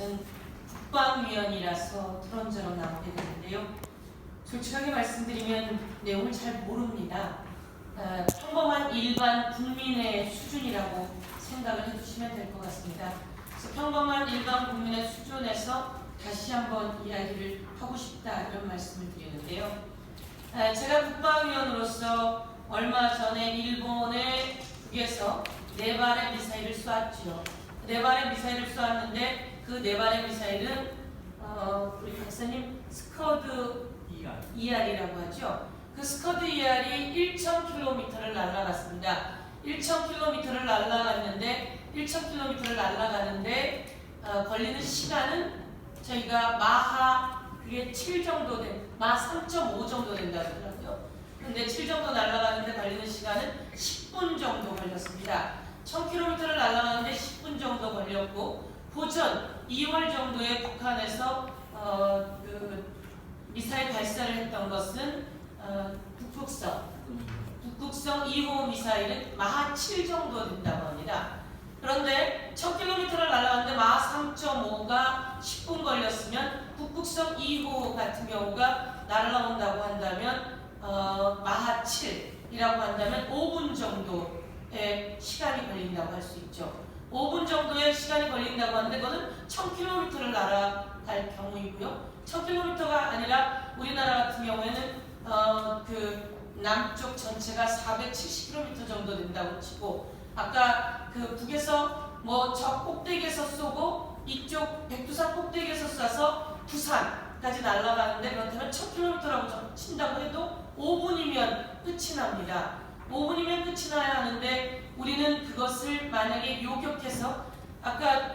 것은 국방위원이라서 토론저로 나오게 되는데요. 솔직하게 말씀드리면 내용을 잘 모릅니다. 어, 평범한 일반 국민의 수준이라고 생각을 해주시면 될 것 같습니다. 그래서 평범한 일반 국민의 수준에서 다시 한번 이야기를 하고 싶다 이런 말씀을 드리는데요. 아, 제가 국방위원으로서 얼마 전에 일본의 북에서 네 발의 미사일을 쏘았죠. 네 발의 미사일을 쏘았는데 그 네 발의 미사일은 어, 우리 박사님 스커드 이가 ER이라고 하죠. 그 스커드 ER이 1,000km를 날아갔습니다. 1,000km를 날아갔는데 1,000km를 날아가는데 어, 걸리는 시간은 저희가 마하 그게 7 정도 된, 마 3.5 정도 된다고 하더라고요. 근데 7 정도 날아가는데 걸리는 시간은 10분 정도 걸렸습니다. 1000km를 날아가는데 10분 정도 걸렸고 보전 2월 정도에 북한에서 어, 그 미사일 발사를 했던 것은 어, 북극성, 북극성 2호 미사일은 마하 7 정도 된다고 합니다. 그런데 1000km를 날아갔는데 마하 3.5가 10분 걸렸으면 북극성 2호 같은 경우가 날아온다고 한다면 어, 마하 7이라고 한다면 5분 정도의 시간이 걸린다고 할 수 있죠. 5분 정도의 시간이 걸린다고 하는데 그거는 1000km를 날아갈 경우이고요. 1000km가 아니라 우리나라 같은 경우에는 어, 그 남쪽 전체가 470km 정도 된다고 치고 아까 그 북에서 뭐 저 꼭대기에서 쏘고 이쪽 백두산 꼭대기에서 쏴서 부산까지 날아가는데 그렇다면 1000km라고 친다고 해도 5분이면 끝이 납니다. 5분이면 끝이 나야 하는데 우리는 그것을 만약에 요격해서 아까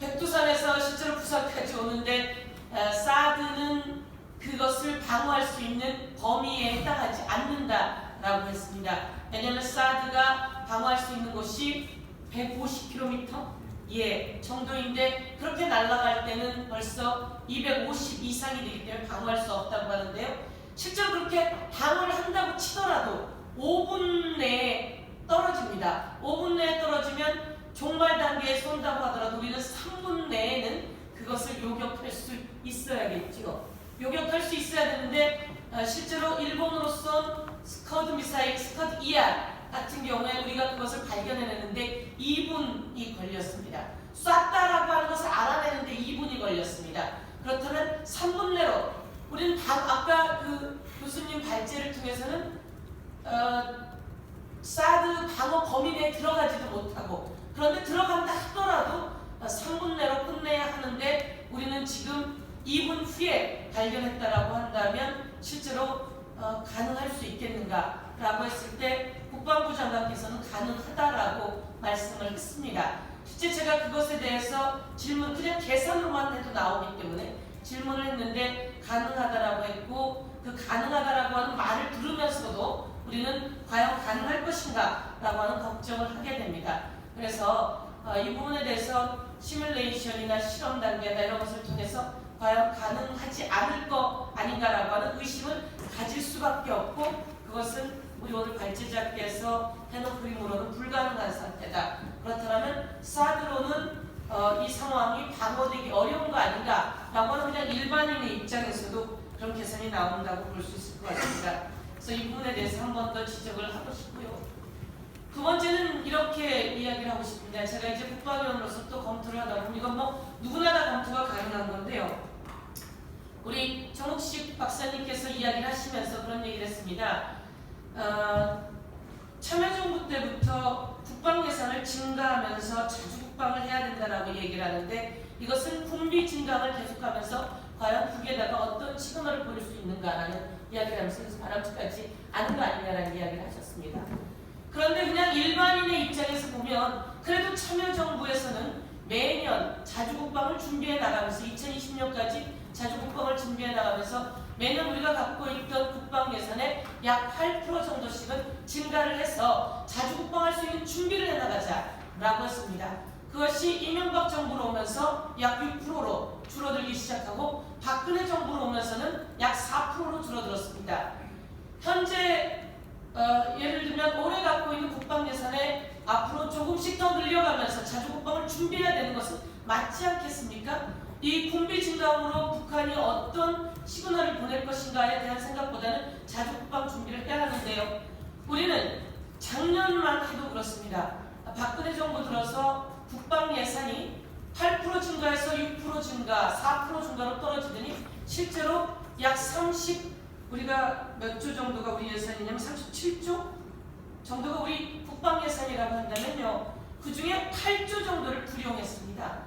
백두산에서 실제로 부산까지 오는데 어, 사드는 그것을 방어할 수 있는 범위에 해당하지 않는다라고 했습니다. 왜냐하면 사드가 방어할 수 있는 곳이 150km 예 정도인데 그렇게 날아갈 때는 벌써 250 이상이 되기 때문에 방어할 수 없다고 하는데요. 실제로 그렇게 방어를 한다고 치더라도 5분 내에 떨어집니다. 5분 내에 떨어지면 종말 단계에 쏜다고 하더라도 우리는 3분 내에는 요격할 수 있어야겠죠. 요격할 수 있어야 되는데 어, 실제로 일본으로 쏜 스커드 미사일, 스커드 ER 같은 경우에 우리가 그것을 발견해내는데 2분이 걸렸습니다. 쐈다라고 하는 것을 알아내는데 2분이 걸렸습니다. 그렇다면 3분 내로 우리는 방, 아까 그 교수님 발제를 통해서는 어, 사드 방어 범위 내에 들어가지도 못하고 그런데 들어간다 하더라도 3분 내로 끝내야 하는데 우리는 지금 2분 후에 발견했다라고 한다면 실제로 어, 가능할 수 있겠는가 라고 했을 때 국방부 장관께서는 가능하다라고 말씀을 했습니다. 실제 제가 그것에 대해서 질문 그냥 계산으로만 해도 나오기 때문에 질문을 했는데 가능하다라고 했고 그 가능하다라고 하는 말을 들으면서도 우리는 과연 가능할 것인가 라고 하는 걱정을 하게 됩니다. 그래서 어, 이 부분에 대해서 시뮬레이션이나 실험 단계나 이런 것을 통해서 과연 가능하지 않을 거 아닌가라고 하는 의심을 가질 수밖에 없고 그것은 우리 오늘 발제자께서 해놓은 그림으로는 불가능한 상태다. 그렇다면 사드로는 어, 이 상황이 방어되기 어려운 거 아닌가라고 하는 그냥 일반인의 입장에서도 그런 계산이 나온다고 볼 수 있을 것 같습니다. 그래서 이 부분에 대해서 한 번 더 지적을 하고 싶고요. 두 번째는 이렇게 이야기를 하고 싶은데 제가 이제 국방위원으로서 또 검토를 하다 보면 이건 뭐 누구나 다 검토가 가능한 건데요. 우리 정욱식 박사님께서 이야기를 하시면서 그런 얘기를 했습니다. 어, 참여정부 때부터 국방 예산을 증가하면서 자주 국방을 해야 된다라고 얘기를 하는데 이것은 군비 증강을 계속하면서 과연 북에다가 어떤 시그널을 보낼 수 있는가라는 이야기를 하면서 바람직하지 않은 거 아니냐라는 이야기를 하셨습니다. 그런데 그냥 일반인의 입장에서 보면 그래도 참여정부에서는 매년 자주국방을 준비해 나가면서 2020년까지 자주국방을 준비해 나가면서 매년 우리가 갖고 있던 국방 예산의 약 8% 정도씩은 증가를 해서 자주 국방할 수 있는 준비를 해 나가자라고 했습니다. 그것이 이명박 정부로 오면서 약 6%로 줄어들기 시작하고 박근혜 정부로 오면서는 약 4%로 줄어들었습니다. 현재 어, 예를 들면 올해 갖고 있는 국방 예산에 앞으로 조금씩 더 늘려가면서 자주 국방을 준비해야 되는 것은 맞지 않겠습니까? 이 군비 증강으로 북한이 어떤 시그널을 보낼 것인가에 대한 생각보다는 자주국방 준비를 해야 하는데요. 우리는 작년만 해도 그렇습니다. 박근혜 정부 들어서 국방 예산이 8% 증가해서 6% 증가, 4% 증가로 떨어지더니 실제로 약 30, 우리가 몇 조 정도가 우리 예산이냐면 37조 정도가 우리 국방 예산이라고 한다면요. 그 중에 8조 정도를 불용했습니다.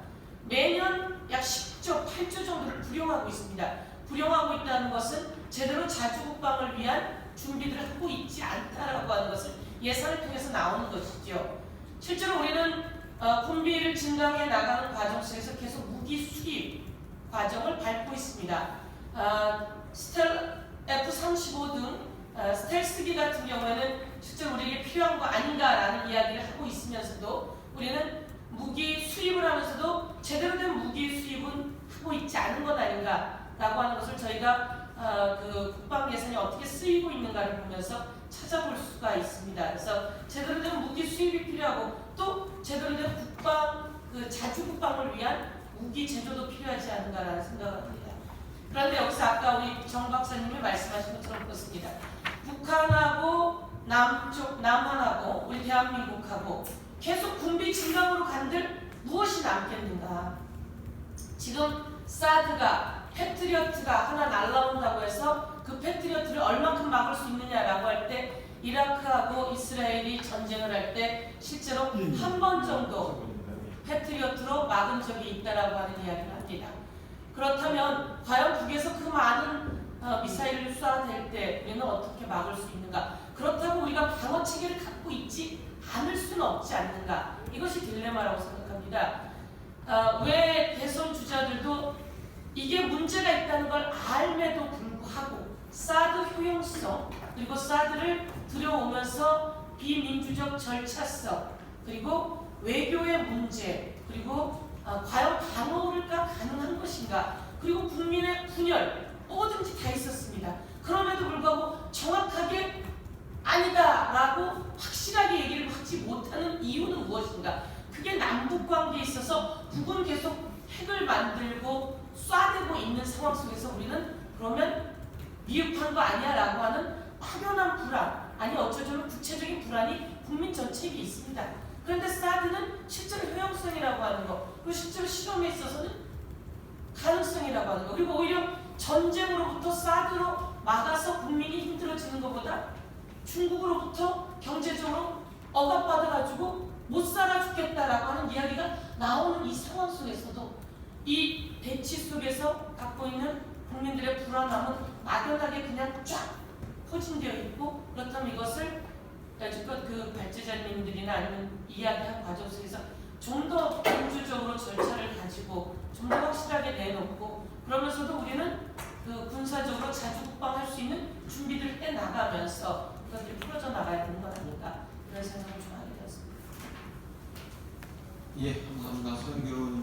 매년 약 10조, 8조 정도를 불용하고 있습니다. 불용하고 있다는 것은 제대로 자주국방을 위한 준비들을 하고 있지 않다라고 하는 것을 예산을 통해서 나오는 것이죠. 실제로 우리는 어, 군비를 증강해 나가는 과정 속에서 계속 무기 수입 과정을 밟고 있습니다. 아, 스텔 F-35 등 어, 스텔스기 같은 경우에는 실제로 우리에게 필요한 거 아닌가라는 이야기를 하고 있으면서도 우리는 무기 수입을 하면서도 제대로 된 무기 수입은 하고 있지 않은 것 아닌가 라고 하는 것을 저희가 어, 그 국방 예산이 어떻게 쓰이고 있는가를 보면서 찾아볼 수가 있습니다. 그래서 제대로 된 무기 수입이 필요하고 또 제대로 된 국방 그 자주 국방을 위한 무기 제조도 필요하지 않은가라는 생각을 합니다. 그런데 여기서 아까 우리 정 박사님이 말씀하신 것처럼 그렇습니다. 북한하고 남쪽 남한하고 우리 대한민국하고 계속 군비 증강으로 간들 무엇이 남겠는가? 지금 사드가 패트리어트가 하나 날라온다고 해서 그 패트리어트를 얼만큼 막을 수 있느냐라고 할 때 이라크하고 이스라엘이 전쟁을 할 때 실제로 한 번 정도 패트리어트로 막은 적이 있다라고 하는 이야기를 합니다. 그렇다면 과연 북에서 그 많은 어, 미사일을 쏴댈 때 우리는 어떻게 막을 수 있는가? 그렇다고 우리가 방어 체계를 갖고 있지 않을 수는 없지 않는가? 이것이 딜레마라고 생각합니다. 어, 왜 대선 주자들도 이게 문제가 있다는 걸 알매도 불구하고 사드 효용성 그리고 사드를 들여오면서 비민주적 절차성 그리고 외교의 문제 그리고 어, 과연 방어가 가능한 것인가 그리고 국민의 분열 뭐든지 다 있었습니다. 그럼에도 불구하고 정확하게 아니다라고 확실하게 얘기를 하지 못하는 이유는 무엇인가? 그게 남북 관계에 있어서 북은 계속 핵을 만들고 쏴대고 있는 상황 속에서 우리는 그러면 미흡한 거 아니야 라고 하는 확연한 불안 아니 어쩌자면 구체적인 불안이 국민 전체에게 있습니다. 그런데 사드는 실제로 효용성이라고 하는 거 그리고 실제로 실험에 있어서는 가능성이라고 하는 거 그리고 오히려 전쟁으로부터 사드로 막아서 국민이 힘들어지는 것보다 중국으로부터 경제적으로 억압받아가지고 못 살아 죽겠다라고 하는 이야기가 나오는 이 상황 속에서도 이 대치 속에서 갖고 있는 국민들의 불안함은 막연하게 그냥 쫙 포진되어 있고 그렇다면 이것을 여지껏 그 발제자님들이나 아니면 이야기한 과정 속에서 좀 더 민주적으로 절차를 가지고 좀 더 확실하게 내놓고 그러면서도 우리는 그 군사적으로 자주 국방할 수 있는 준비를 해 나가면서 그것들이 풀어져 나가야 되는 것 아닌가 이런 생각을 좀 하게 되었습니다. 예, 감사합니다. 서영교